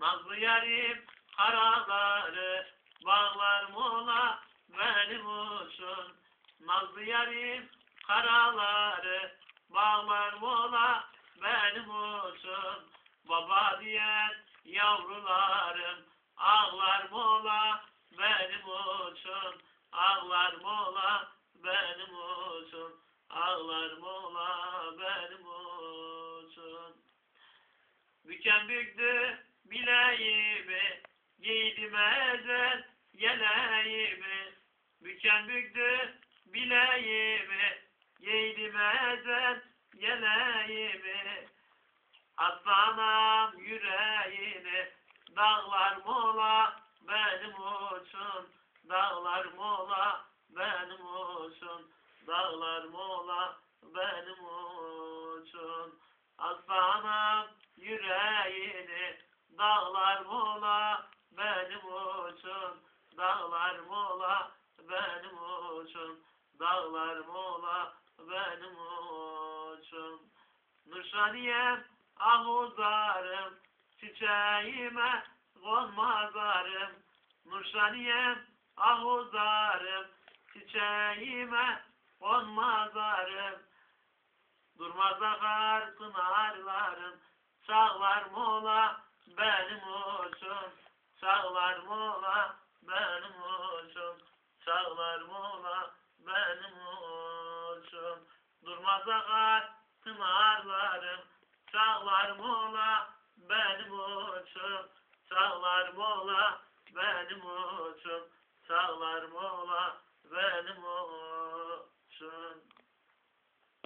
Nazlı yarim karaları bağlar mola benim olsun. Nazlı yarim karaları bağlar mola benim olsun. Baba diyen yavrularım ağlar mola benim olsun. Ağlar mola benim olsun. Ağlar mola benim olsun. Büken büktü bileğimi, giydim ezel yeleğimi. Büken büktü bileğimi, giydim ezel yeleğimi. Aslanam yüreğini, dağlar mola benim olsun. Dağlar mola benim olsun. Dağlar mola benim olsun. Aslanım yüreğini dağlar mola benim olsun. Dağlar mola benim olsun. Dağlar mola benim olsun. Nurşaniyem ahuzarım çiçeğime konmazarım. Nurşaniyem ahuzarım çiçeğime konmazarım. Durmaz akar pınarlarım, sağlar mola benim olsun, sağlar mola benim olsun, sağlar mola benim olsun. Durmaz akar pınarlarım, sağlar mola benim olsun, sağlar mola benim olsun, sağlar mola benim.